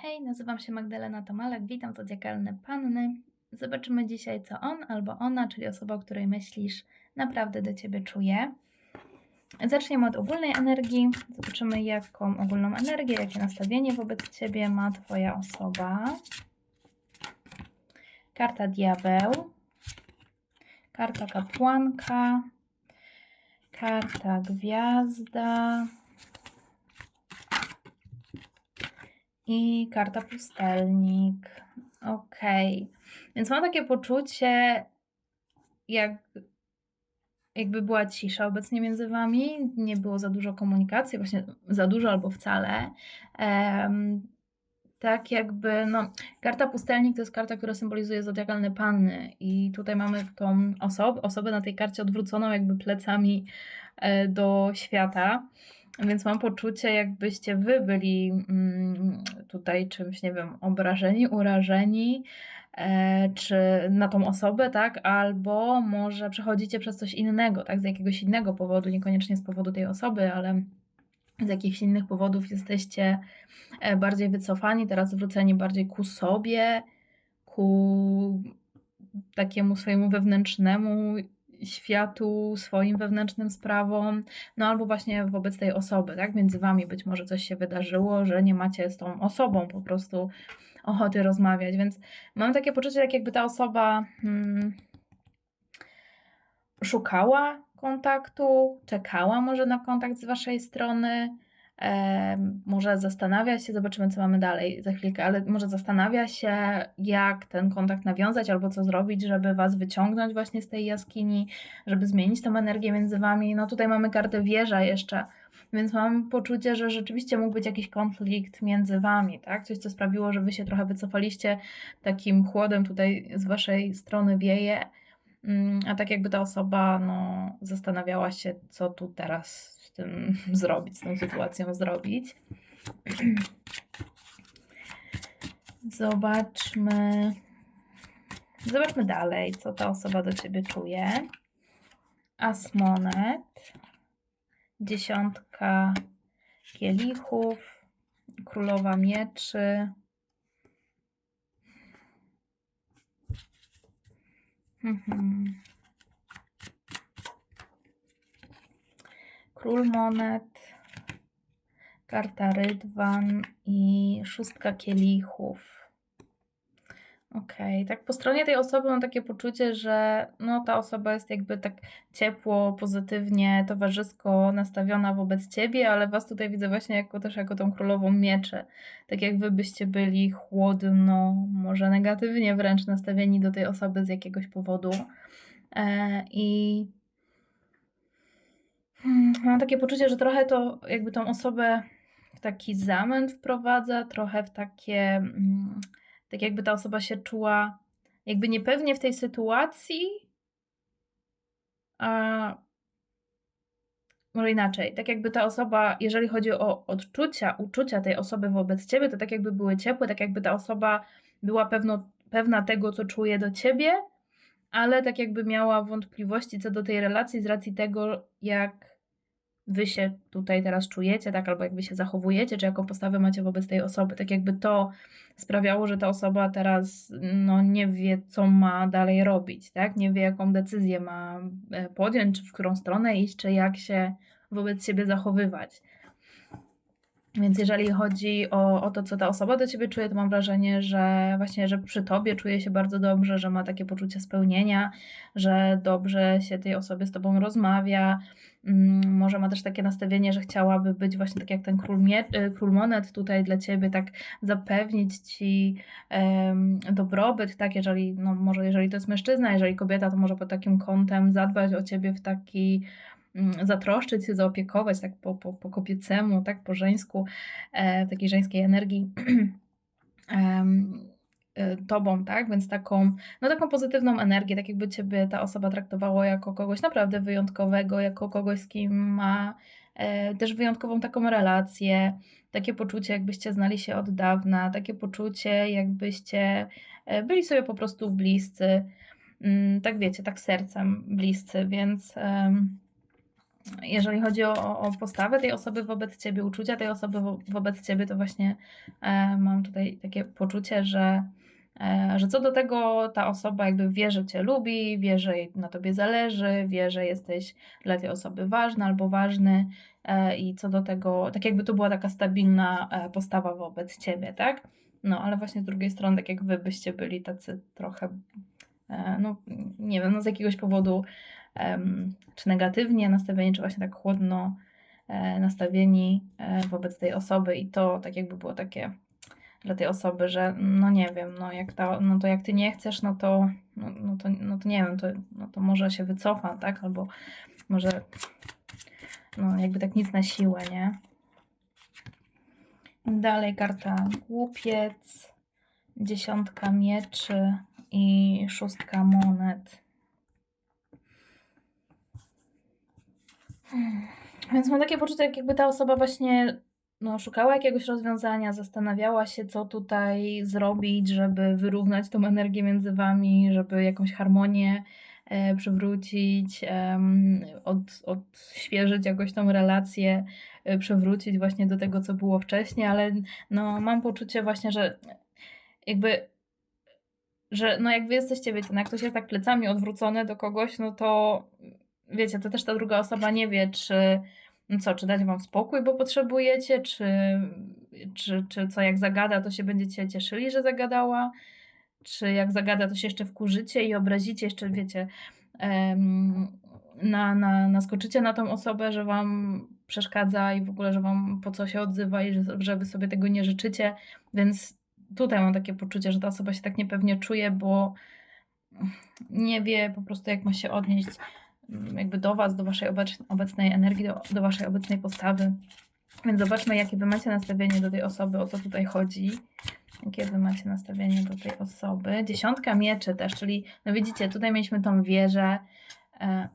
Hej, nazywam się Magdalena Tomalek, witam Zodiakalne Panny. Zobaczymy dzisiaj, co on albo ona, czyli osoba, o której myślisz, naprawdę do Ciebie czuje. Zaczniemy od ogólnej energii. Zobaczymy, jaką ogólną energię, jakie nastawienie wobec Ciebie ma Twoja osoba. Karta Diabeł. Karta Kapłanka. Karta Gwiazda. I karta pustelnik. Okej. Więc mam takie poczucie, jak, jakby była cisza obecnie między wami. Nie było za dużo komunikacji, właśnie za dużo albo wcale. Em, tak jakby, no, karta pustelnik to jest karta, która symbolizuje zodiakalne panny i tutaj mamy tą osobę, osobę na tej karcie odwróconą jakby plecami e, do świata. Więc mam poczucie, jakbyście wy byli mm, tutaj czymś, nie wiem, obrażeni, urażeni, e, czy na tą osobę, tak? Albo może przechodzicie przez coś innego, tak? Z jakiegoś innego powodu, niekoniecznie z powodu tej osoby, ale z jakichś innych powodów jesteście e, bardziej wycofani, teraz zwróceni bardziej ku sobie, ku takiemu swojemu wewnętrznemu światu, swoim wewnętrznym sprawom, no albo właśnie wobec tej osoby, tak? Między wami być może coś się wydarzyło, że nie macie z tą osobą po prostu ochoty rozmawiać, więc mam takie poczucie, tak jakby ta osoba hmm, szukała kontaktu, czekała może na kontakt z waszej strony, może zastanawia się, zobaczymy co mamy dalej za chwilkę, ale może zastanawia się, jak ten kontakt nawiązać albo co zrobić, żeby was wyciągnąć właśnie z tej jaskini, żeby zmienić tą energię między wami. No tutaj mamy kartę wieża jeszcze, więc mam poczucie, że rzeczywiście mógł być jakiś konflikt między wami, tak? Coś, co sprawiło, że wy się trochę wycofaliście takim chłodem tutaj z waszej strony wieje. Mm, A tak jakby ta osoba no, zastanawiała się, co tu teraz tym zrobić, z tą sytuacją zrobić. Zobaczmy. Zobaczmy dalej, co ta osoba do ciebie czuje. As monet. Dziesiątka kielichów. Królowa mieczy. Mhm. Król monet, karta rydwan i szóstka kielichów. Okej, tak po stronie tej osoby mam takie poczucie, że no, ta osoba jest jakby tak ciepło, pozytywnie, towarzysko nastawiona wobec ciebie, ale was tutaj widzę właśnie jako też jako tą królową mieczy. Tak jak wy byście byli chłodno, może negatywnie wręcz nastawieni do tej osoby z jakiegoś powodu. E, I Mam takie poczucie, że trochę to jakby tą osobę w taki zamęt wprowadza, trochę w takie, mm, tak jakby ta osoba się czuła jakby niepewnie w tej sytuacji, a może inaczej, tak jakby ta osoba, jeżeli chodzi o odczucia, uczucia tej osoby wobec ciebie, to tak jakby były ciepłe, tak jakby ta osoba była pewno, pewna tego, co czuje do ciebie, ale tak jakby miała wątpliwości co do tej relacji z racji tego, jak wy się tutaj teraz czujecie, tak, albo jak wy się zachowujecie, czy jaką postawę macie wobec tej osoby. Tak jakby to sprawiało, że ta osoba teraz no, nie wie, co ma dalej robić, tak? Nie wie, jaką decyzję ma e, podjąć, czy w którą stronę iść, czy jak się wobec siebie zachowywać. Więc jeżeli chodzi o, o to, co ta osoba do ciebie czuje, to mam wrażenie, że właśnie, że przy tobie czuje się bardzo dobrze, że ma takie poczucie spełnienia, że dobrze się tej osobie z tobą rozmawia. Mm, Może ma też takie nastawienie, że chciałaby być właśnie tak jak ten król, mie- y, król monet tutaj dla ciebie, tak zapewnić ci em, dobrobyt, tak, jeżeli, no może jeżeli to jest mężczyzna, jeżeli kobieta, to może pod takim kątem zadbać o ciebie w taki zatroszczyć się, zaopiekować tak po, po, po kobiecemu, tak po żeńsku, e, takiej żeńskiej energii e, tobą, tak? Więc taką, no taką pozytywną energię, tak jakby ciebie ta osoba traktowała jako kogoś naprawdę wyjątkowego, jako kogoś, z kim ma e, też wyjątkową taką relację, takie poczucie, jakbyście znali się od dawna, takie poczucie, jakbyście e, byli sobie po prostu bliscy, mm, tak wiecie, tak sercem bliscy, więc jeżeli chodzi o, o postawę tej osoby wobec ciebie, uczucia tej osoby wo, wobec ciebie, to właśnie e, mam tutaj takie poczucie, że, e, że co do tego ta osoba jakby wie, że cię lubi, wie, że na tobie zależy, wie, że jesteś dla tej osoby ważna albo ważny e, i co do tego, tak jakby to była taka stabilna e, postawa wobec ciebie, tak? No, ale właśnie z drugiej strony, tak jak wy byście byli tacy trochę, e, no nie wiem, no z jakiegoś powodu czy negatywnie nastawieni, czy właśnie tak chłodno e, nastawieni e, wobec tej osoby i to tak jakby było takie dla tej osoby, że no nie wiem, no jak ta, no to jak ty nie chcesz, no to, no, no to, no to nie wiem, to, no to może się wycofam, tak, albo może no jakby tak nic na siłę, nie? Dalej karta głupiec, dziesiątka mieczy i szóstka monet. Więc mam takie poczucie, jak jakby ta osoba właśnie no, szukała jakiegoś rozwiązania, zastanawiała się, co tutaj zrobić, żeby wyrównać tą energię między wami, żeby jakąś harmonię e, przywrócić, e, od, odświeżyć jakoś tą relację, e, przywrócić właśnie do tego, co było wcześniej, ale no, mam poczucie właśnie, że jakby że no jak wy jesteście, wiecie, jak ktoś jest tak plecami odwrócony do kogoś, no to wiecie, to też ta druga osoba nie wie, czy no co, czy dać wam spokój, bo potrzebujecie, czy, czy, czy co, jak zagada, to się będziecie cieszyli, że zagadała, czy jak zagada, to się jeszcze wkurzycie i obrazicie, jeszcze wiecie, um, na, na, naskoczycie na tą osobę, że wam przeszkadza i w ogóle, że wam po co się odzywa i że, że wy sobie tego nie życzycie, więc tutaj mam takie poczucie, że ta osoba się tak niepewnie czuje, bo nie wie po prostu, jak ma się odnieść jakby do Was, do Waszej obecnej energii, do, do Waszej obecnej postawy. Więc zobaczmy, jakie Wy macie nastawienie do tej osoby, o co tutaj chodzi. Jakie Wy macie nastawienie do tej osoby. Dziesiątka mieczy też, czyli no widzicie, tutaj mieliśmy tą wieżę. E,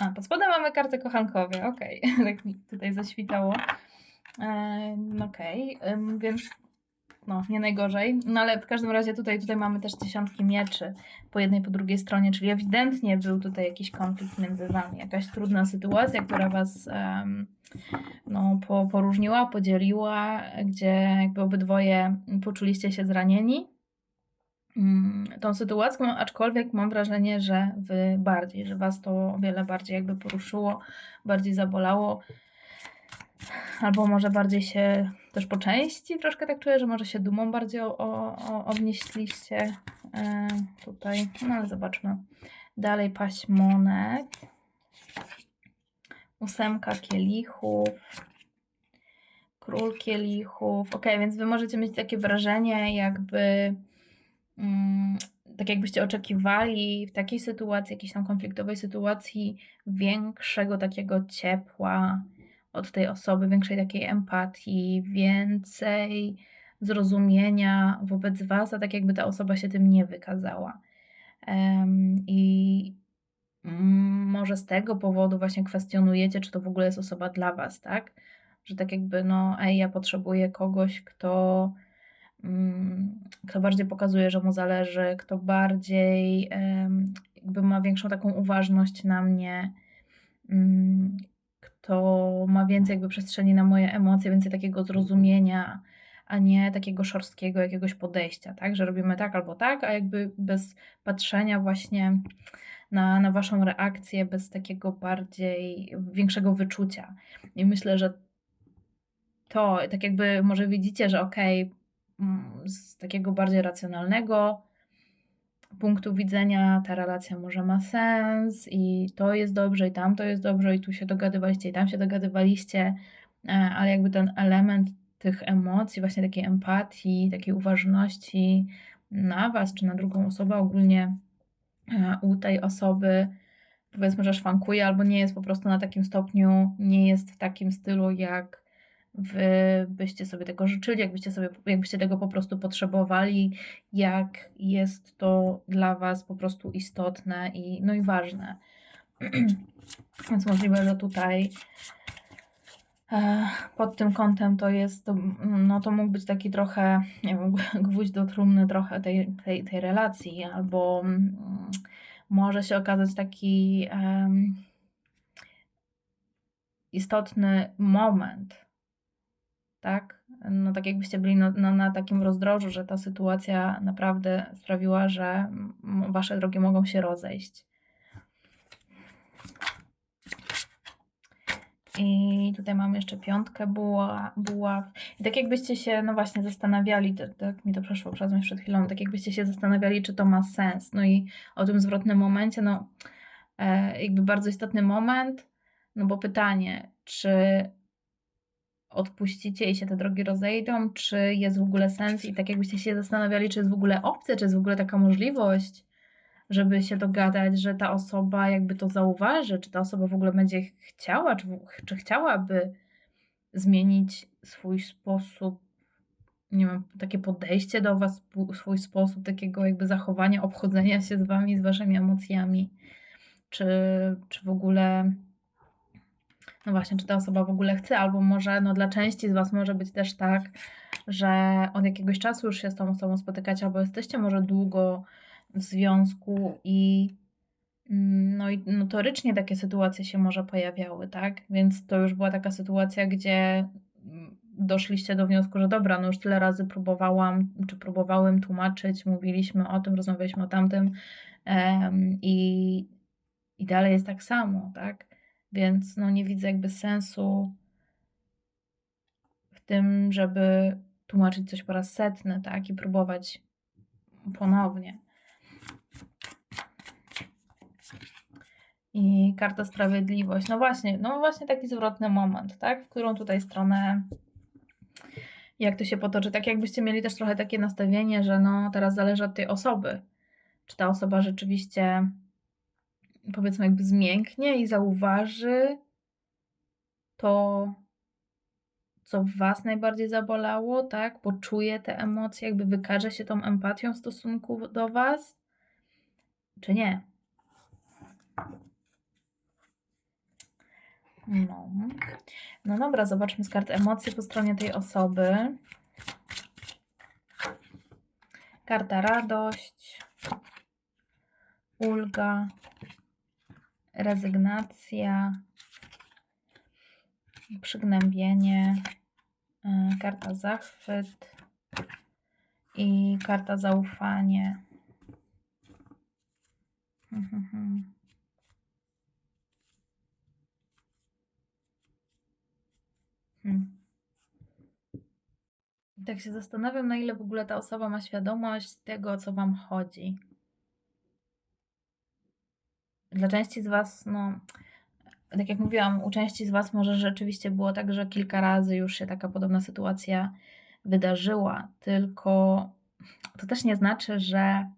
a, pod spodem mamy kartę kochankowie, okej, okay. tak mi tutaj zaświtało. E, okej, okay. więc no, nie najgorzej. No ale w każdym razie tutaj, tutaj mamy też dziesiątki mieczy po jednej, po drugiej stronie, czyli ewidentnie był tutaj jakiś konflikt między wami, jakaś trudna sytuacja, która was um, no, po, poróżniła, podzieliła, gdzie jakby obydwoje poczuliście się zranieni um, tą sytuacją, aczkolwiek mam wrażenie, że wy bardziej, że was to o wiele bardziej jakby poruszyło, bardziej zabolało, albo może bardziej się też po części troszkę tak czuję, że może się dumą bardziej o, o, obnieśliście e, tutaj. No ale zobaczmy. Dalej paść monet. Ósemka kielichów. Król kielichów. Ok, więc wy możecie mieć takie wrażenie, jakby mm, tak jakbyście oczekiwali w takiej sytuacji, jakiejś tam konfliktowej sytuacji, większego takiego ciepła, od tej osoby, większej takiej empatii, więcej zrozumienia wobec Was, a tak jakby ta osoba się tym nie wykazała. I może z tego powodu właśnie kwestionujecie, czy to w ogóle jest osoba dla Was, tak? Że tak jakby, no, ej, ja potrzebuję kogoś, kto, mm, kto bardziej pokazuje, że mu zależy, kto bardziej jakby ma większą taką uważność na mnie, mm, to ma więcej jakby przestrzeni na moje emocje, więcej takiego zrozumienia, a nie takiego szorstkiego jakiegoś podejścia, tak? Że robimy tak albo tak, a jakby bez patrzenia właśnie na, na waszą reakcję, bez takiego bardziej większego wyczucia. I myślę, że to tak jakby może widzicie, że okej, okay, mm, z takiego bardziej racjonalnego punktu widzenia ta relacja może ma sens i to jest dobrze i tam to jest dobrze i tu się dogadywaliście i tam się dogadywaliście, e, ale jakby ten element tych emocji, właśnie takiej empatii, takiej uważności na Was czy na drugą osobę, ogólnie e, u tej osoby powiedzmy, że szwankuje albo nie jest po prostu na takim stopniu, nie jest w takim stylu jak wy byście sobie tego życzyli, jakbyście, sobie, jakbyście tego po prostu potrzebowali, jak jest to dla Was po prostu istotne i, no i ważne. Więc możliwe, że tutaj e, pod tym kątem to jest, no to mógł być taki trochę, nie wiem, gwóźdź do trumny trochę tej, tej, tej relacji, albo mm, może się okazać taki istotny moment, tak? No tak jakbyście byli no, no, na takim rozdrożu, że ta sytuacja naprawdę sprawiła, że wasze drogi mogą się rozejść. I tutaj mam jeszcze piątkę buła, buław. I tak jakbyście się, no właśnie, zastanawiali, tak, tak mi to przeszło przez myśl przed chwilą, tak jakbyście się zastanawiali, czy to ma sens. No i o tym zwrotnym momencie, no e, jakby bardzo istotny moment, no bo pytanie, czy odpuścicie i się te drogi rozejdą, czy jest w ogóle sens i tak jakbyście się zastanawiali, czy jest w ogóle opcja, czy jest w ogóle taka możliwość, żeby się dogadać, że ta osoba jakby to zauważy, czy ta osoba w ogóle będzie chciała, czy, czy chciałaby zmienić swój sposób, nie wiem, takie podejście do Was, swój sposób takiego jakby zachowania, obchodzenia się z Wami, z Waszymi emocjami, czy, czy w ogóle no właśnie, czy ta osoba w ogóle chce, albo może no dla części z Was może być też tak, że od jakiegoś czasu już się z tą osobą spotykacie, albo jesteście może długo w związku i mm, no i notorycznie takie sytuacje się może pojawiały, tak? Więc to już była taka sytuacja, gdzie mm, doszliście do wniosku, że dobra, no już tyle razy próbowałam, czy próbowałem tłumaczyć, mówiliśmy o tym, rozmawialiśmy o tamtym um, i, i dalej jest tak samo, tak? Więc no nie widzę jakby sensu w tym, żeby tłumaczyć coś po raz setny, tak? I próbować ponownie. I karta sprawiedliwość. No właśnie, no właśnie taki zwrotny moment, tak? W którą tutaj stronę jak to się potoczy. Tak jakbyście mieli też trochę takie nastawienie, że no teraz zależy od tej osoby. Czy ta osoba rzeczywiście powiedzmy jakby zmięknie i zauważy to, co Was najbardziej zabolało, tak? Poczuje te emocje, jakby wykaże się tą empatią w stosunku do Was, czy nie? No. No dobra, zobaczmy z kart emocje po stronie tej osoby. Karta radość, ulga, rezygnacja, przygnębienie, e, karta zachwyt i karta zaufanie. Hmm. Tak się zastanawiam, na ile w ogóle ta osoba ma świadomość tego, o co Wam chodzi dla części z Was, no, tak jak mówiłam, u części z Was może rzeczywiście było tak, że kilka razy już się taka podobna sytuacja wydarzyła, tylko to też nie znaczy, że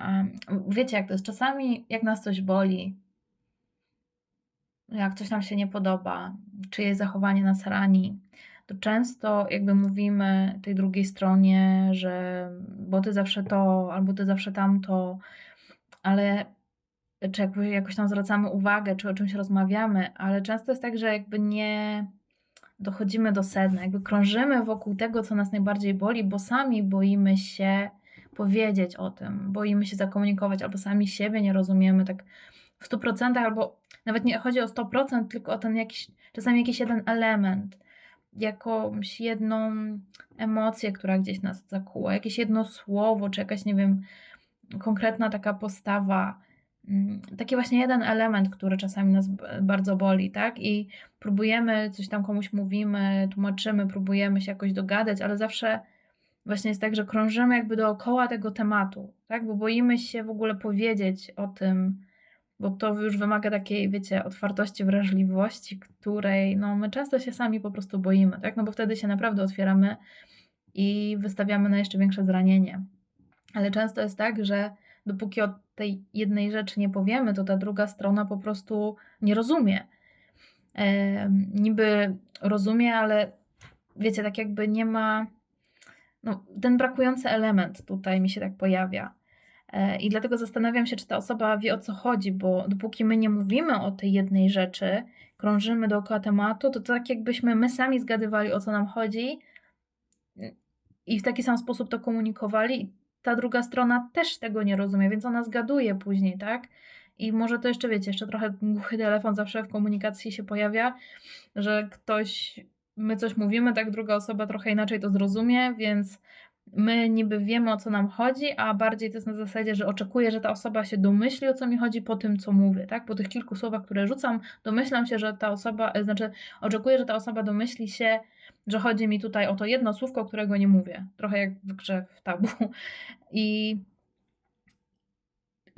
um, wiecie, jak to jest. Czasami, jak nas coś boli, jak coś nam się nie podoba, czyjeś zachowanie nas rani, to często jakby mówimy tej drugiej stronie, że bo ty zawsze to, albo ty zawsze tamto, ale czy jakby jakoś tam zwracamy uwagę, czy o czymś rozmawiamy, ale często jest tak, że jakby nie dochodzimy do sedna, jakby krążymy wokół tego, co nas najbardziej boli, bo sami boimy się powiedzieć o tym, boimy się zakomunikować, albo sami siebie nie rozumiemy tak w 100%, albo nawet nie chodzi o 100%, tylko o ten jakiś, czasami jakiś jeden element, jakąś jedną emocję, która gdzieś nas zakuła, jakieś jedno słowo, czy jakaś, nie wiem, konkretna taka postawa, taki właśnie jeden element, który czasami nas bardzo boli, tak? I próbujemy, coś tam komuś mówimy, tłumaczymy, próbujemy się jakoś dogadać, ale zawsze właśnie jest tak, że krążymy jakby dookoła tego tematu, tak? Bo boimy się w ogóle powiedzieć o tym, bo to już wymaga takiej, wiecie, otwartości, wrażliwości, której no my często się sami po prostu boimy, tak? No bo wtedy się naprawdę otwieramy i wystawiamy na jeszcze większe zranienie. Ale często jest tak, że dopóki o tej jednej rzeczy nie powiemy, to ta druga strona po prostu nie rozumie. E, niby rozumie, ale wiecie, tak jakby nie ma. No, ten brakujący element tutaj mi się tak pojawia. E, I dlatego zastanawiam się, czy ta osoba wie o co chodzi, bo dopóki my nie mówimy o tej jednej rzeczy, krążymy dookoła tematu, to tak jakbyśmy my sami zgadywali o co nam chodzi i w taki sam sposób to komunikowali ta druga strona też tego nie rozumie, więc ona zgaduje później, tak? I może to jeszcze wiecie, jeszcze trochę głuchy telefon zawsze w komunikacji się pojawia, że ktoś, my coś mówimy, tak druga osoba trochę inaczej to zrozumie, więc my niby wiemy o co nam chodzi, a bardziej to jest na zasadzie, że oczekuję, że ta osoba się domyśli o co mi chodzi po tym, co mówię, tak? Po tych kilku słowach, które rzucam, domyślam się, że ta osoba, e, znaczy oczekuję, że ta osoba domyśli się, że chodzi mi tutaj o to jedno słówko, którego nie mówię. Trochę jak w grze w tabu. I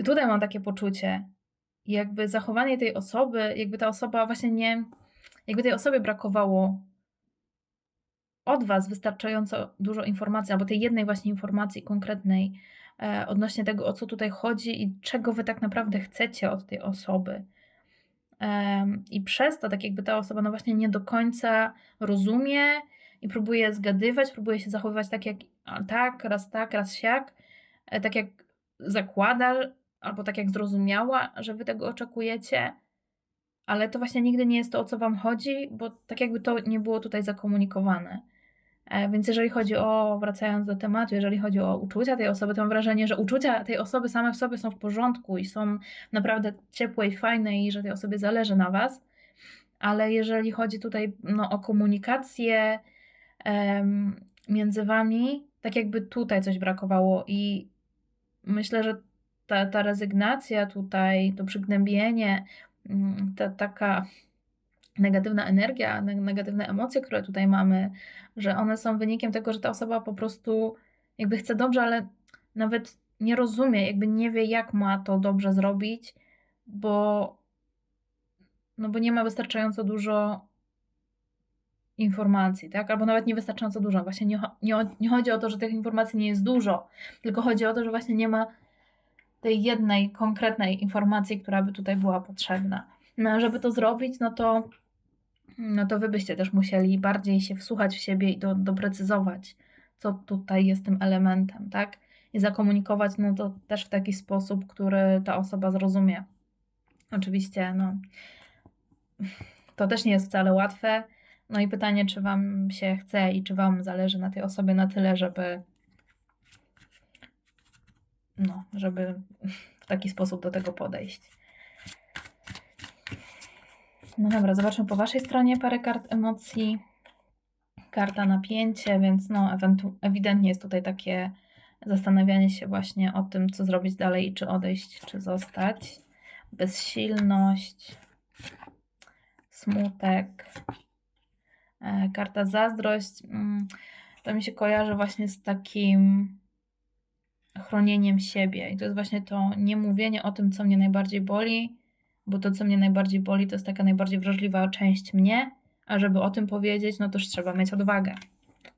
tutaj mam takie poczucie, jakby zachowanie tej osoby, jakby ta osoba właśnie nie, jakby tej osobie brakowało od Was wystarczająco dużo informacji, albo tej jednej właśnie informacji konkretnej e, odnośnie tego, o co tutaj chodzi i czego Wy tak naprawdę chcecie od tej osoby. I przez to, tak jakby ta osoba no właśnie nie do końca rozumie i próbuje zgadywać, próbuje się zachowywać tak jak tak, raz tak, raz siak, e, tak jak zakłada, albo tak jak zrozumiała, że Wy tego oczekujecie, ale to właśnie nigdy nie jest to, o co Wam chodzi, bo tak jakby to nie było tutaj zakomunikowane. E, więc jeżeli chodzi o, wracając do tematu, jeżeli chodzi o uczucia tej osoby, to mam wrażenie, że uczucia tej osoby same w sobie są w porządku i są naprawdę ciepłe i fajne i że tej osobie zależy na Was. Ale jeżeli chodzi tutaj no, o komunikację między Wami, tak jakby tutaj coś brakowało i myślę, że ta, ta rezygnacja tutaj, to przygnębienie, mm, ta taka negatywna energia, negatywne emocje, które tutaj mamy, że one są wynikiem tego, że ta osoba po prostu jakby chce dobrze, ale nawet nie rozumie, jakby nie wie, jak ma to dobrze zrobić, bo, no bo nie ma wystarczająco dużo informacji, tak? Albo nawet niewystarczająco dużo. Właśnie nie, nie, nie chodzi o to, że tych informacji nie jest dużo, tylko chodzi o to, że właśnie nie ma tej jednej konkretnej informacji, która by tutaj była potrzebna. No, żeby to zrobić, no to no to wy byście też musieli bardziej się wsłuchać w siebie i do, doprecyzować, co tutaj jest tym elementem, tak? I zakomunikować, no to też w taki sposób, który ta osoba zrozumie. Oczywiście, no, to też nie jest wcale łatwe. No i pytanie, czy Wam się chce i czy Wam zależy na tej osobie na tyle, żeby, no, żeby w taki sposób do tego podejść. No dobra, zobaczmy po Waszej stronie parę kart emocji. Karta napięcie, więc no ewidentnie jest tutaj takie zastanawianie się właśnie o tym, co zrobić dalej, czy odejść, czy zostać. Bezsilność, smutek, e, karta zazdrość. Mm, to mi się kojarzy właśnie z takim chronieniem siebie. I to jest właśnie to niemówienie o tym, co mnie najbardziej boli, bo to, co mnie najbardziej boli, to jest taka najbardziej wrażliwa część mnie, a żeby o tym powiedzieć, no już trzeba mieć odwagę.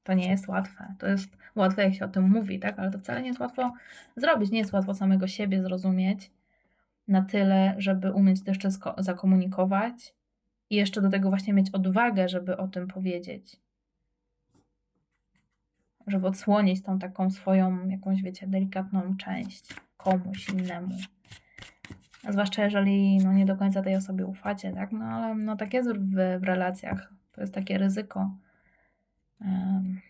To nie jest łatwe. To jest łatwe, jak się o tym mówi, tak? Ale to wcale nie jest łatwo zrobić. Nie jest łatwo samego siebie zrozumieć na tyle, żeby umieć to jeszcze zakomunikować i jeszcze do tego właśnie mieć odwagę, żeby o tym powiedzieć. Żeby odsłonić tą taką swoją, jakąś, wiecie, delikatną część komuś innemu. Zwłaszcza jeżeli no, nie do końca tej osobie ufacie, tak? No ale no, tak jest w, w relacjach. To jest takie ryzyko. Um.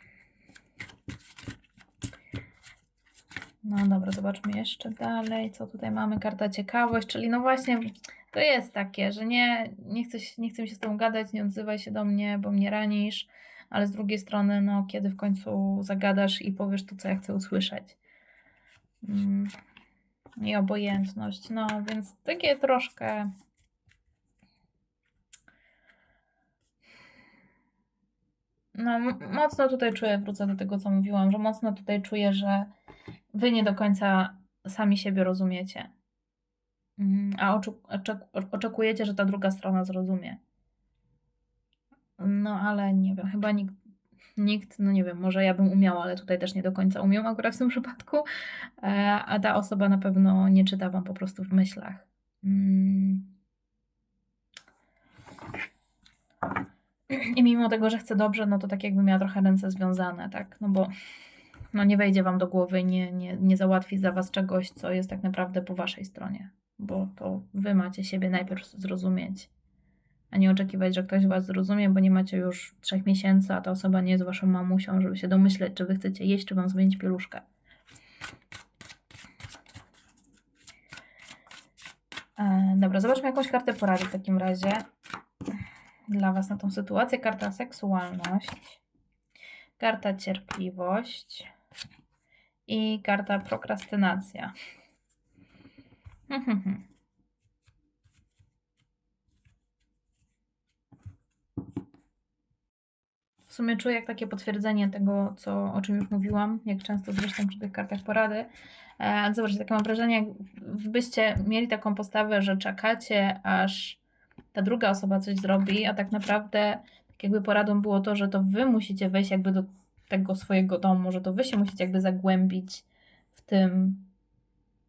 No dobra, zobaczmy jeszcze dalej, co tutaj mamy. Karta ciekawość, czyli no właśnie to jest takie, że nie, nie, chcę, nie chcę się z tą gadać, nie odzywaj się do mnie, bo mnie ranisz, ale z drugiej strony, no kiedy w końcu zagadasz i powiesz to, co ja chcę usłyszeć. Mm i obojętność. No, więc takie troszkę. No, mocno tutaj czuję, wrócę do tego, co mówiłam, że mocno tutaj czuję, że wy nie do końca sami siebie rozumiecie. Mm, a oczekujecie, że ta druga strona zrozumie. No, ale nie wiem, chyba nikt nikt, no nie wiem, może ja bym umiała, ale tutaj też nie do końca umiem akurat w tym przypadku, e, a ta osoba na pewno nie czyta Wam po prostu w myślach. Mm. I mimo tego, że chce dobrze, no to tak jakby miała trochę ręce związane, tak? No bo no nie wejdzie Wam do głowy, nie, nie, nie załatwi za Was czegoś, co jest tak naprawdę po Waszej stronie, bo to Wy macie siebie najpierw zrozumieć a nie oczekiwać, że ktoś was zrozumie, bo nie macie już trzech miesięcy, a ta osoba nie jest waszą mamusią, żeby się domyśleć, czy wy chcecie jeść, czy wam zmienić pieluszkę. E, dobra, zobaczmy jakąś kartę porady w takim razie dla Was na tą sytuację. Karta seksualność, karta cierpliwość i karta prokrastynacja. W sumie czuję jak takie potwierdzenie tego, co, o czym już mówiłam, jak często zresztą przy tych kartach porady. E, zobaczcie, takie mam wrażenie, jakbyście mieli taką postawę, że czekacie, aż ta druga osoba coś zrobi, a tak naprawdę tak jakby poradą było to, że to wy musicie wejść jakby do tego swojego domu, że to wy się musicie jakby zagłębić w tym,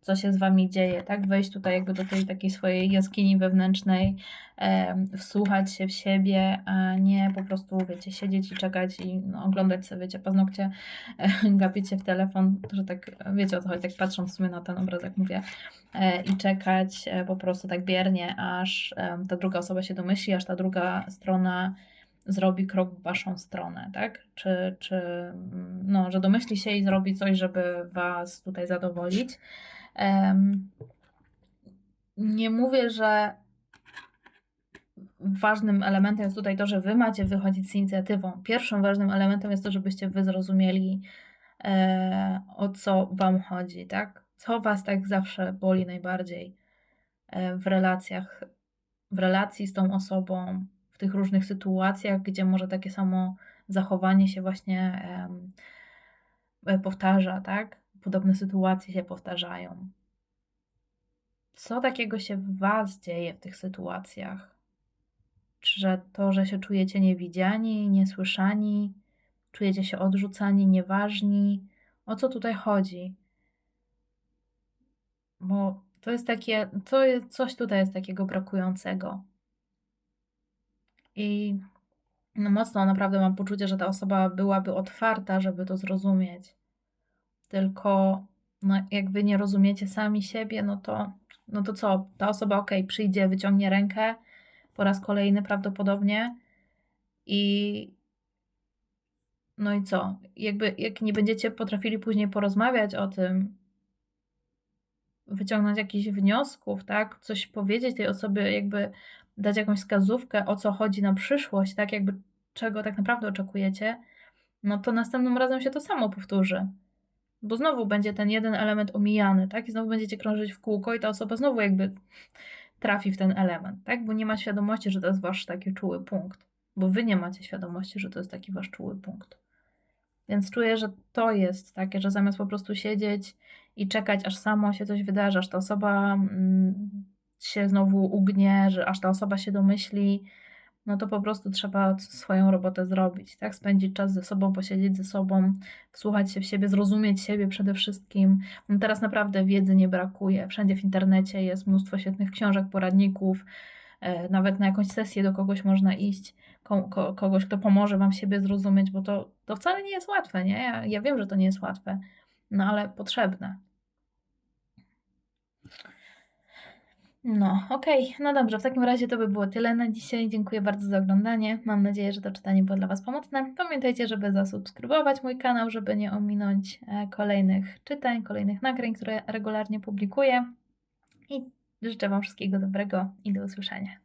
co się z wami dzieje, tak? Wejść tutaj jakby do tej takiej swojej jaskini wewnętrznej, e, wsłuchać się w siebie, a nie po prostu, wiecie, siedzieć i czekać i no, oglądać sobie, wiecie, paznokcie, e, gapić się w telefon, że tak, wiecie o co chodzi, tak patrząc w sumie na ten obraz, jak mówię, e, i czekać e, po prostu tak biernie, aż e, ta druga osoba się domyśli, aż ta druga strona zrobi krok w waszą stronę, tak? Czy, czy no, że domyśli się i zrobi coś, żeby was tutaj zadowolić. Nie mówię, że ważnym elementem jest tutaj to, że wy macie wychodzić z inicjatywą. Pierwszym ważnym elementem jest to, żebyście wy zrozumieli, e, o co wam chodzi, tak? Co was tak zawsze boli najbardziej e, w relacjach, w relacji z tą osobą, w tych różnych sytuacjach, gdzie może takie samo zachowanie się właśnie e, powtarza, tak? Podobne sytuacje się powtarzają. Co takiego się w Was dzieje w tych sytuacjach? Czy to, że się czujecie niewidziani, niesłyszani, czujecie się odrzucani, nieważni? O co tutaj chodzi? Bo to jest takie, to jest, coś tutaj jest takiego brakującego. I no mocno naprawdę mam poczucie, że ta osoba byłaby otwarta, żeby to zrozumieć tylko no, jak wy nie rozumiecie sami siebie, no to, no to co? Ta osoba, ok, przyjdzie, wyciągnie rękę po raz kolejny prawdopodobnie i no i co? Jakby, jak nie będziecie potrafili później porozmawiać o tym, wyciągnąć jakichś wniosków, tak? Coś powiedzieć tej osobie, jakby dać jakąś wskazówkę, o co chodzi na przyszłość, tak? Jakby czego tak naprawdę oczekujecie, no to następnym razem się to samo powtórzy bo znowu będzie ten jeden element omijany, tak? I znowu będziecie krążyć w kółko i ta osoba znowu jakby trafi w ten element, tak? Bo nie ma świadomości, że to jest wasz taki czuły punkt, bo wy nie macie świadomości, że to jest taki wasz czuły punkt. Więc czuję, że to jest takie, że zamiast po prostu siedzieć i czekać, aż samo się coś wydarzy, aż ta osoba mm, się znowu ugnie, że aż ta osoba się domyśli, no to po prostu trzeba swoją robotę zrobić, tak? Spędzić czas ze sobą, posiedzieć ze sobą, wsłuchać się w siebie, zrozumieć siebie przede wszystkim. No teraz naprawdę wiedzy nie brakuje. Wszędzie w internecie jest mnóstwo świetnych książek, poradników, e, nawet na jakąś sesję do kogoś można iść, kogoś, kto pomoże Wam siebie zrozumieć, bo to, to wcale nie jest łatwe, nie? Ja, ja wiem, że to nie jest łatwe, no ale potrzebne. No, okej, okay. no dobrze, w takim razie to by było tyle na dzisiaj. Dziękuję bardzo za oglądanie. Mam nadzieję, że to czytanie było dla Was pomocne. Pamiętajcie, żeby zasubskrybować mój kanał, żeby nie ominąć e, kolejnych czytań, kolejnych nagrań, które regularnie publikuję. I życzę Wam wszystkiego dobrego i do usłyszenia.